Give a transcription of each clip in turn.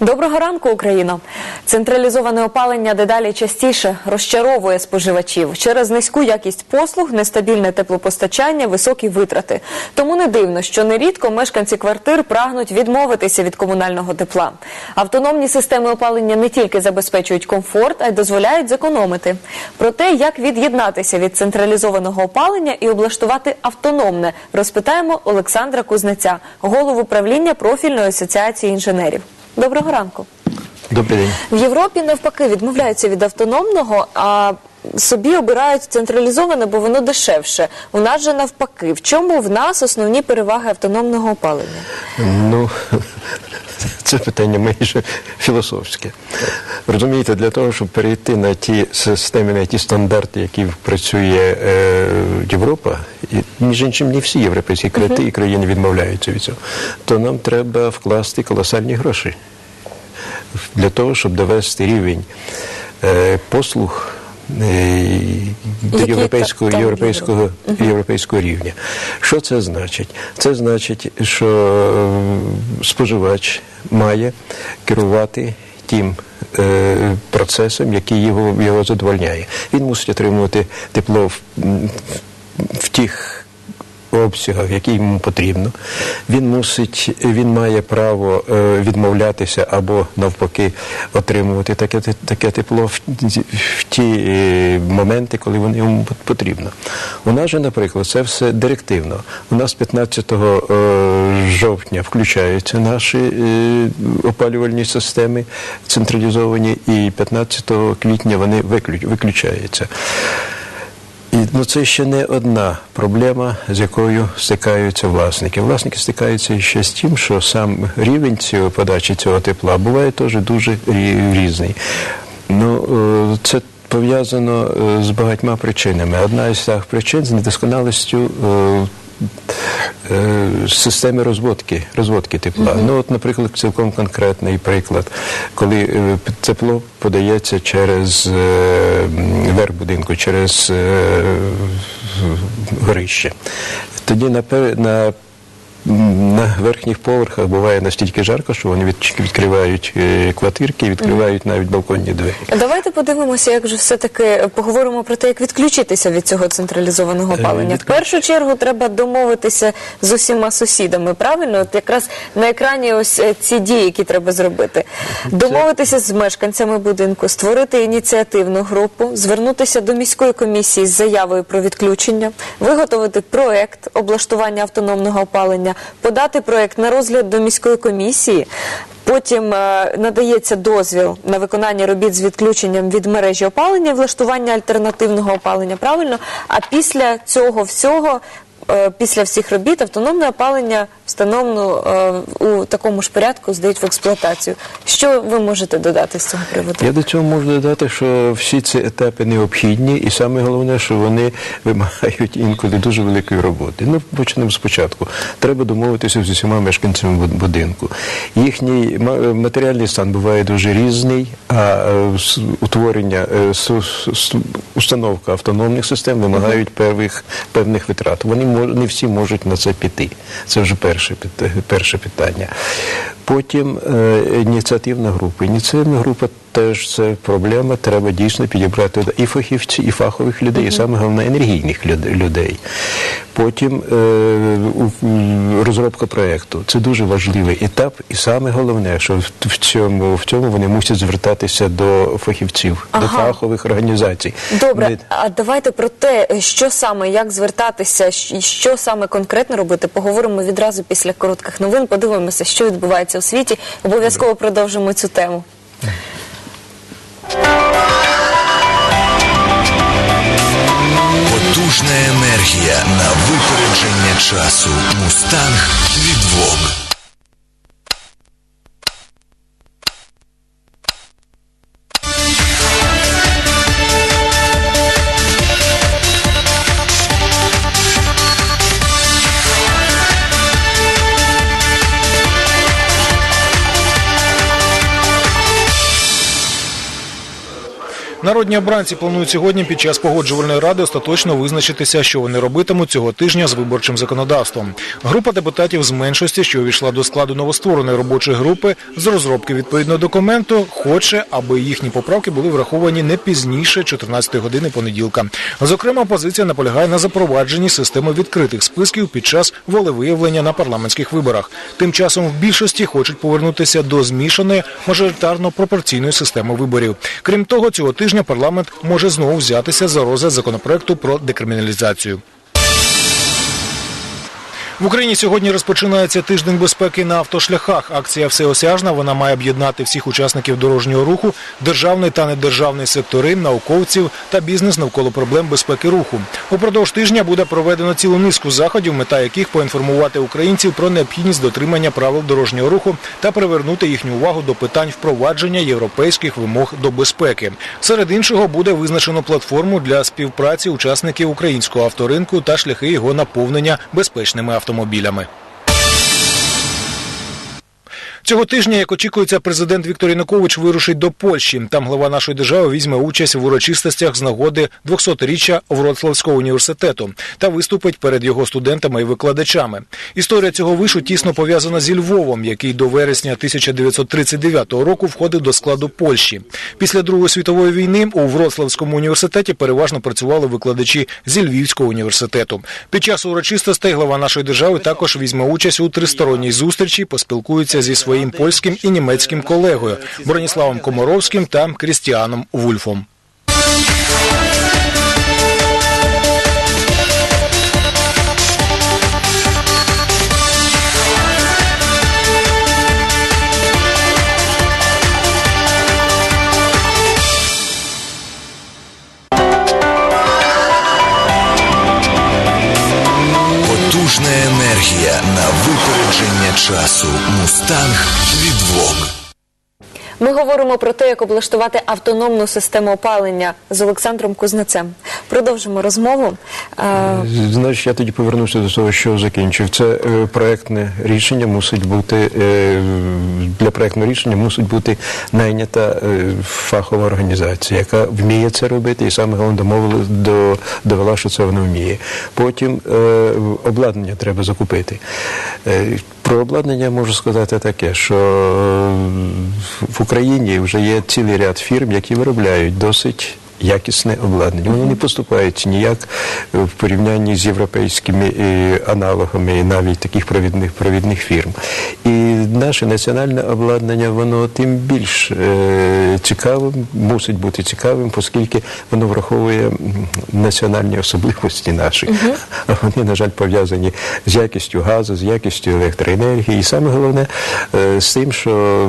Доброго ранку, Україно! Централізоване опалення дедалі частіше розчаровує споживачів через низьку якість послуг, нестабільне теплопостачання, високі витрати. Тому не дивно, що нерідко мешканці квартир прагнуть відмовитися від комунального тепла. Автономні системи опалення не тільки забезпечують комфорт, а й дозволяють зекономити. Про те, як від'єднатися від централізованого опалення і облаштувати автономне, розпитаємо Олександра Кузнеця, голову правління профільної асоціації інженерів. Доброго ранку. Добрий день. В Європі навпаки відмовляються від автономного, а собі обирають централізоване, бо воно дешевше. У нас же навпаки. В чому в нас основні переваги автономного опалення? Ну, це питання майже філософське. Розумієте, для того, щоб перейти на ті системи, на ті стандарти, які працює е, Європа, і між іншим не всі європейські і країни відмовляються від цього, то нам треба вкласти колосальні гроші для того, щоб довести рівень е, послуг. е, До європейського, європейського, європейського рівня. Що це значить? Це значить, що е, споживач має керувати тим е, процесом, який його, його задовольняє. Він мусить отримувати тепло в, в тих обсягах, які йому потрібно. Він мусить, він має право е, відмовлятися або навпаки отримувати таке, таке тепло в, ті е, моменти, коли воно йому потрібно. У нас же, наприклад, це все директивно. У нас 15 е, жовтня включаються наші опалювальні системи централізовані, і 15 квітня вони виключ- виключаються. І ну, це ще не одна проблема, з якою стикаються власники. Власники стикаються ще з тим, що сам рівень цього подачі цього тепла буває теж дуже різний. Ну, е, це пов'язано е, з багатьма причинами. Одна із цих причин з недосконалістю. Е, Системи розводки, розводки тепла. Ну, от, наприклад, цілком конкретний приклад, коли е, тепло подається через е, верх будинку, через горище. Тоді на, на верхніх поверхах буває настільки жарко, що вони відкривають е, квартирки, відкривають навіть балконні двері. Давайте подивимося, як же все-таки поговоримо про те, як відключитися від цього централізованого Е, опалення. В першу чергу треба домовитися з усіма сусідами. Правильно, от якраз на екрані ось е, ці дії, які треба зробити. Домовитися з мешканцями будинку, створити ініціативну групу, звернутися до міської комісії з заявою про відключення, виготовити проект облаштування автономного опалення, подати проект на розгляд до міської комісії. Потім е, надається дозвіл на виконання робіт з відключенням від мережі опалення, влаштування альтернативного опалення. Правильно, а після цього всього. Е, Після всіх робіт автономне опалення встановлено е, у такому ж порядку здають в експлуатацію. Що ви можете додати з цього приводу? Я до цього можу додати, що всі ці етапи необхідні, і саме головне, що вони вимагають інколи дуже великої роботи. Ну, почнемо спочатку. Треба домовитися з усіма мешканцями будинку. Їхній ма- матеріальний стан буває дуже різний, а е, утворення, установка автономних систем вимагають певних, певних витрат. Вони не всі можуть на це піти. Це вже перше, перше питання. Потім е, ініціативна група. Ініціативна група теж це проблема. Треба дійсно підібрати і фахівців, і фахових людей, і саме головне енергійних людей. Потім е, розробка проєкту. Це дуже важливий етап, і саме головне, що в, цьому в цьому вони мусять звертатися до фахівців, до фахових організацій. Добре, Не- а давайте про те, що саме, як звертатися, що саме конкретно робити, поговоримо відразу після коротких новин. Подивимося, що відбувається у світі. Обов'язково продовжимо цю тему. Потужна енергія на випередження часу. Мустанг від Vogue. Народні обранці планують сьогодні під час погоджувальної ради остаточно визначитися, що вони робитимуть цього тижня з виборчим законодавством. Група депутатів з меншості, що увійшла до складу новоствореної робочої групи з розробки відповідного документу, хоче, аби їхні поправки були враховані не пізніше 14 години понеділка. Зокрема, опозиція наполягає на запровадженні системи відкритих списків під час волевиявлення на парламентських виборах. Тим часом в більшості хочуть повернутися до змішаної мажоритарно-пропорційної системи виборів. Крім того, цього тижня парламент може знову взятися за розгляд законопроекту про декриміналізацію. В Україні сьогодні розпочинається тиждень безпеки на автошляхах. Акція всеосяжна. Вона має об'єднати всіх учасників дорожнього руху, державний та недержавний сектори, науковців та бізнес навколо проблем безпеки руху. Упродовж тижня буде проведено цілу низку заходів, мета яких поінформувати українців про необхідність дотримання правил дорожнього руху та привернути їхню увагу до питань впровадження європейських вимог до безпеки. Серед іншого буде визначено платформу для співпраці учасників українського авторинку та шляхи його наповнення безпечними автомобілями автомобілями. Цього тижня, як очікується, президент Віктор Янукович вирушить до Польщі. Там глава нашої держави візьме участь в урочистостях з нагоди 200-річчя Вроцлавського університету та виступить перед його студентами і викладачами. Історія цього вишу тісно пов'язана зі Львовом, який до вересня 1939 року входив до складу Польщі. Після Другої світової війни у Вроцлавському університеті переважно працювали викладачі зі Львівського університету. Під час урочистостей глава нашої держави також візьме участь у тристоронній зустрічі, поспілкується зі своїм польським і німецьким колегою Броніславом Комаровським та Крістіаном Вульфом. Потужна енергія часу. Мустанг Лідвок. Ми говоримо про те, як облаштувати автономну систему опалення з Олександром Кузнецем. Продовжимо розмову. Е, Значить, я тоді повернуся до того, що закінчив. Це е, проектне рішення мусить бути е, для проектного рішення мусить бути найнята е, фахова організація, яка вміє це робити, і саме головне домовила до довела, що це вона вміє. Потім обладнання треба закупити. Про обладнання можу сказати таке, що в Україні вже є цілий ряд фірм, які виробляють досить якісне обладнання. Воно не поступають ніяк в порівнянні з європейськими е, аналогами навіть таких провідних провідних фірм. І наше національне обладнання, воно тим більш е, цікавим, мусить бути цікавим, оскільки воно враховує національні особливості наші. А вони, на жаль, пов'язані з якістю газу, з якістю електроенергії. І саме головне е, з тим, що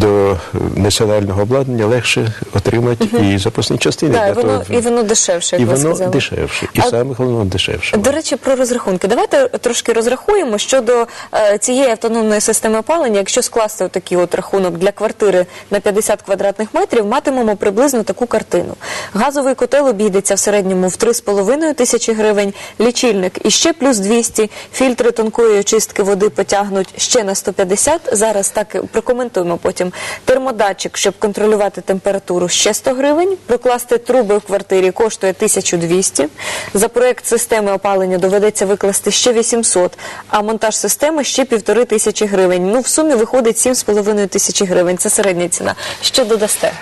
до національного обладнання легше отримати і запасні частини. да, і для воно, того- і воно дешевше, і ви воно сказали. дешевше. І А- саме головне дешевше. До речі, про розрахунки. Давайте трошки розрахуємо щодо е, цієї автономної системи опалення. Якщо скласти такий от рахунок для квартири на 50 квадратних метрів, матимемо приблизно таку картину. Газовий котел обійдеться в середньому в 3,5 тисячі гривень, лічильник іще плюс 200, фільтри тонкої очистки води потягнуть ще на 150. Зараз так прокоментуємо потім. Термодатчик, щоб контролювати температуру, ще 100 гривень. Прокласти труби в квартирі коштує 1200. За проект системи опалення доведеться викласти ще 800, а монтаж системи ще півтори тисячі гривень. Ну, в сумі виходить 7,5 тисячі гривень. Це середня ціна. Що додасте?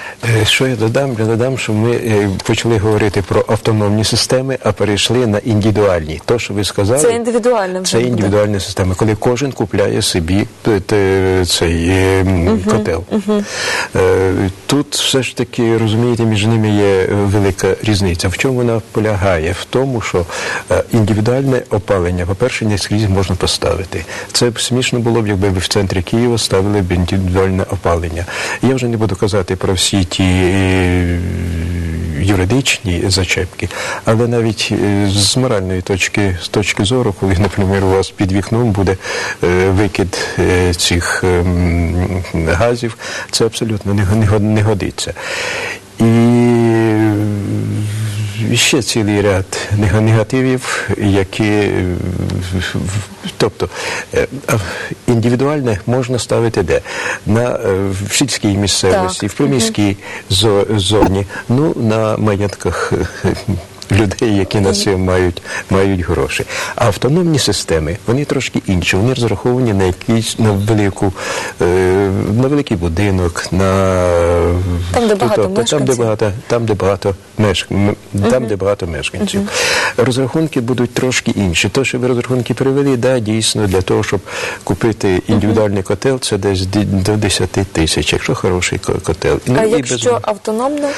Е, Що я додам? Я додам, що ми е, почали говорити про автономні системи, а перейшли на індивідуальні. То, що ви сказали, Це індивідуальна вже Це індивідуальна система, коли кожен купляє собі цей е, котел. Е, Тут все ж таки, розумієте, між ними є е, велика різниця. В чому вона полягає? В тому, що е, індивідуальне опалення, по-перше, не скрізь можна поставити. Це б смішно було б, якби в центрі Києва ставили б індивідуальне опалення. Я вже не буду казати про всі ті. Юридичні зачепки, але навіть е, з моральної точки, з точки зору, коли, наприклад, у вас під вікном буде е, викид е, цих ем, газів, це абсолютно не годиться. І ще цілий ряд нега- негативів, які е, тобто е, індивідуальне можна ставити де? На е, в сільській місцевості, Так. в приміській зо- зоні, ну на маєтках. Людей, які на це мають, мають гроші. А автономні системи, вони трошки інші. Вони розраховані на якийсь на велику, е, на великий будинок, на Там, де багато тобто, там, де багато, там, де багато мешк... там, де багато мешканців. Розрахунки будуть трошки інші. То, що ви розрахунки привели, да, дійсно, для того, щоб купити індивідуальний котел, це десь до 10 тисяч, якщо хороший котел. Ну, А і якщо без- автономно?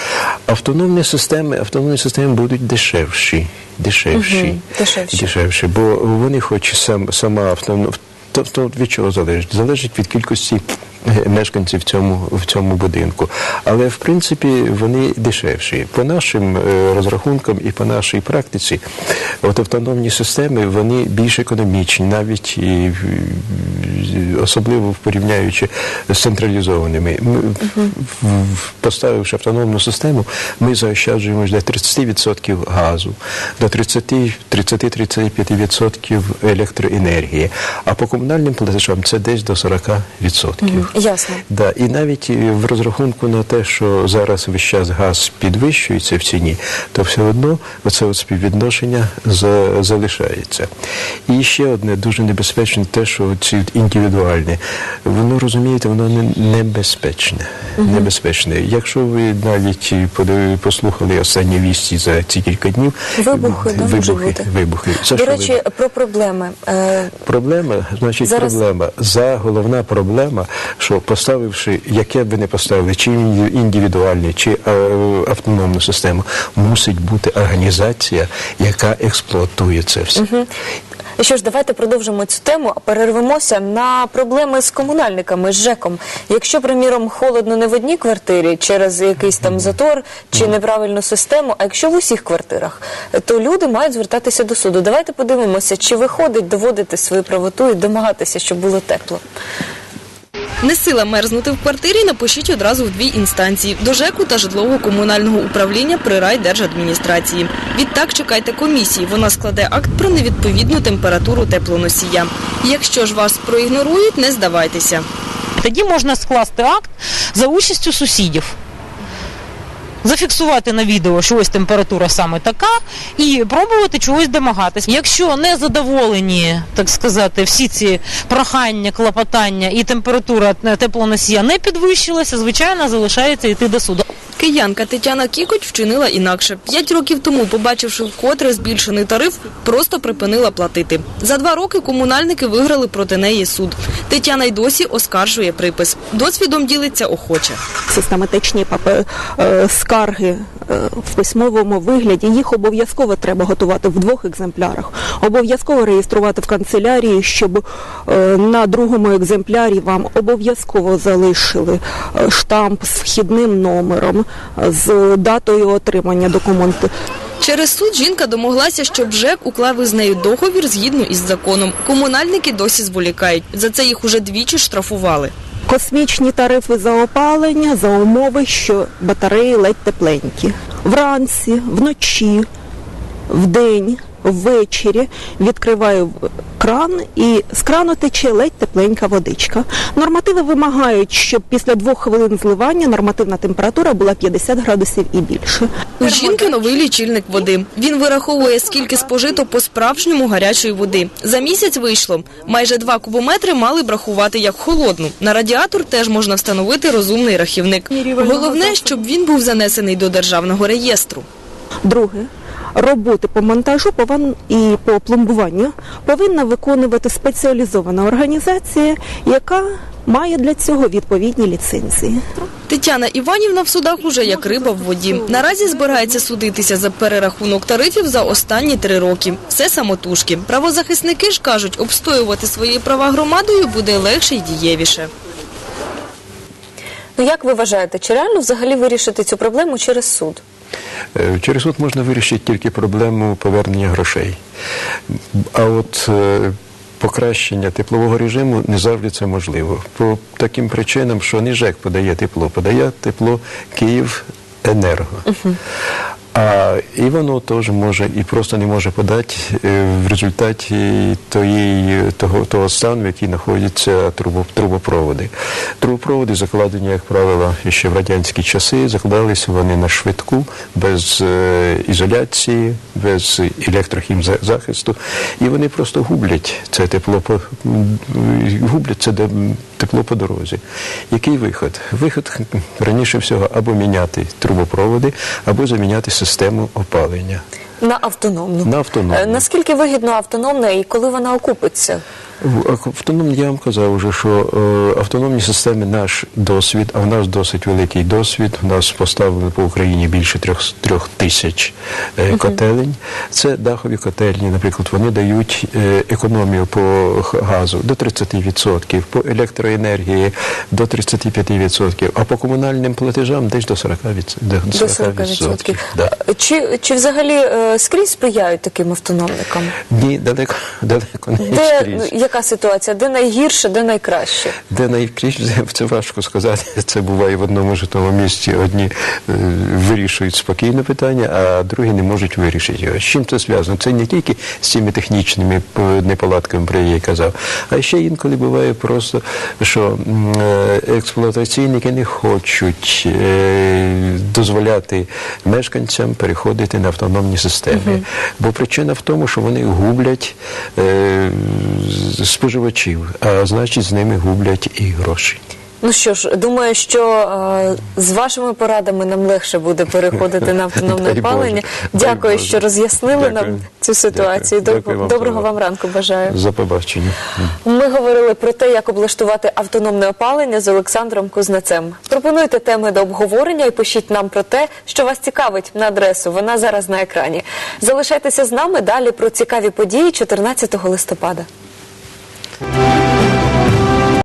Автономні системи, автономні системи будуть дешевші. Дешевші. угу, дешевші. Дешевші, бо вони хоч сам, сама автономна. Тобто від чого залежить? Залежить від кількості мешканців в цьому, в цьому будинку. Але в принципі вони дешевші. По нашим е, розрахункам і по нашій практиці, от автономні системи вони більш економічні, навіть і особливо порівняючи з централізованими. Ми, Поставивши автономну систему, ми заощаджуємо вже 30% газу, до 30-35% електроенергії. А по комунальним платежам це десь до 40%. Ясно. Да, і навіть е, в розрахунку на те, що зараз весь час газ підвищується в ціні, то все одно оце от співвідношення за, залишається. І ще одне дуже небезпечне те, що ці індивідуальні, воно розумієте, воно не небезпечне. Небезпечне. Якщо ви навіть подив- послухали останні вісті за ці кілька днів, Вибухи, да, вибухи, вибухи. Це До речі, вибухи? про проблеми. Е, Проблема, значить, Зараз- проблема. За головна проблема, що поставивши, яке б ви не поставили, чи індивідуальні, чи е, автономну систему, мусить бути організація, яка експлуатує це все. І що ж, давайте продовжимо цю тему, а перервемося на проблеми з комунальниками, з ЖЕКом. Якщо, приміром, холодно не в одній квартирі через якийсь там затор чи неправильну систему, а якщо в усіх квартирах, то люди мають звертатися до суду. Давайте подивимося, чи виходить доводити свою правоту і домагатися, щоб було тепло. Не сила мерзнути в квартирі, напишіть одразу в дві інстанції – до ЖЕКу та житлово-комунального управління при райдержадміністрації. Відтак чекайте комісії. Вона складе акт про невідповідну температуру теплоносія. Якщо ж вас проігнорують, не здавайтеся. Тоді можна скласти акт за участю сусідів. Зафіксувати на відео, що ось температура саме така, і пробувати чогось домагатись. Якщо не задоволені, так сказати, всі ці прохання, клопотання і температура е, теплоносія не підвищилася, звичайно, залишається йти до суду. Киянка Тетяна Кікоть вчинила інакше. П'ять років тому, побачивши вкотре збільшений тариф, просто припинила платити. За два роки комунальники виграли проти неї суд. Тетяна й досі оскаржує припис. Досвідом ділиться охоче. систематичні папе- е, скарги е, в письмовому вигляді, їх обов'язково треба готувати в двох екземплярах. Обов'язково реєструвати в канцелярії, щоб е, на другому екземплярі вам обов'язково залишили штамп з вхідним номером, з датою отримання документу. Через суд жінка домоглася, щоб ЖЕК уклав із нею договір згідно із законом. Комунальники досі зволікають. За це їх уже двічі штрафували. Космічні тарифи за опалення за умови, що батареї ледь тепленькі. Вранці, вночі, вдень, ввечері відкриваю кран і з крану тече ледь тепленька водичка. Нормативи вимагають, щоб після двох хвилин зливання нормативна температура була 50 градусів і більше. У жінки новий лічильник води. Він вираховує, скільки спожито по-справжньому гарячої води. За місяць вийшло. Майже два кубометри мали б рахувати як холодну. На радіатор теж можна встановити розумний рахівник. Головне, щоб він був занесений до державного реєстру. Друге, роботи по монтажу і по пломбуванню повинна виконувати спеціалізована організація, яка має для цього відповідні ліцензії. Тетяна Іванівна в судах уже як риба в воді. Наразі збирається судитися за перерахунок тарифів за останні три роки. Все самотужки. Правозахисники ж кажуть, обстоювати свої права громадою буде легше й дієвіше. Ну як ви вважаєте, чи реально взагалі вирішити цю проблему через суд? Е, Через суд можна вирішити тільки проблему повернення грошей. А от е, покращення теплового режиму не завжди це можливо. По таким причинам, що не ЖЕК подає тепло, подає тепло Київ енерго. А і воно теж може і просто не може подати е, в результаті тої, того, того стану, в який знаходяться трубо, трубопроводи. Трубопроводи закладені, як правило, ще в радянські часи, закладалися вони на швидку, без е, ізоляції, без електрохімзахисту, і вони просто гублять це тепло гублять це тепло по дорозі. Який виход? Виход раніше всього або міняти трубопроводи, або заміняти систему опалення. На автономну. На автономну. Е, Наскільки вигідно автономна і коли вона окупиться? В автономні, я вам казав вже, що е, автономні системи наш досвід, а в нас досить великий досвід. У нас поставлено по Україні більше трьох, трьох тисяч е, котелень. Це дахові котельні, наприклад, вони дають е, економію по газу до 30%, по електроенергії до 35%, а по комунальним платежам десь до 40%. До 40%. До 40%. Да. Чи, чи взагалі е, скрізь сприяють таким автономникам? Ні, далеко, далеко не Де скрізь. Яка ситуація? Де найгірше, де найкраще? Де найкраще, це важко сказати. Це буває в одному житому місті. Одні е, вирішують спокійне питання, а другі не можуть вирішити його. З чим це зв'язано? Це не тільки з цими технічними е, неполадками, про які я казав, а ще інколи буває просто, що е, експлуатаційники не хочуть е, дозволяти мешканцям переходити на автономні системи. Бо причина в тому, що вони гублять е, споживачів, а значить з ними гублять і гроші. Ну що ж, думаю, що е, з вашими порадами нам легше буде переходити на автономне опалення. Дай Дякую, Боже. що роз'яснили нам цю ситуацію. Дякую. Дякую вам Доброго вам ранку бажаю. За побачення. Ми говорили про те, як облаштувати автономне опалення з Олександром Кузнецем. Пропонуйте теми до обговорення і пишіть нам про те, що вас цікавить на адресу. Вона зараз на екрані. Залишайтеся з нами далі про цікаві події 14 листопада. Bye.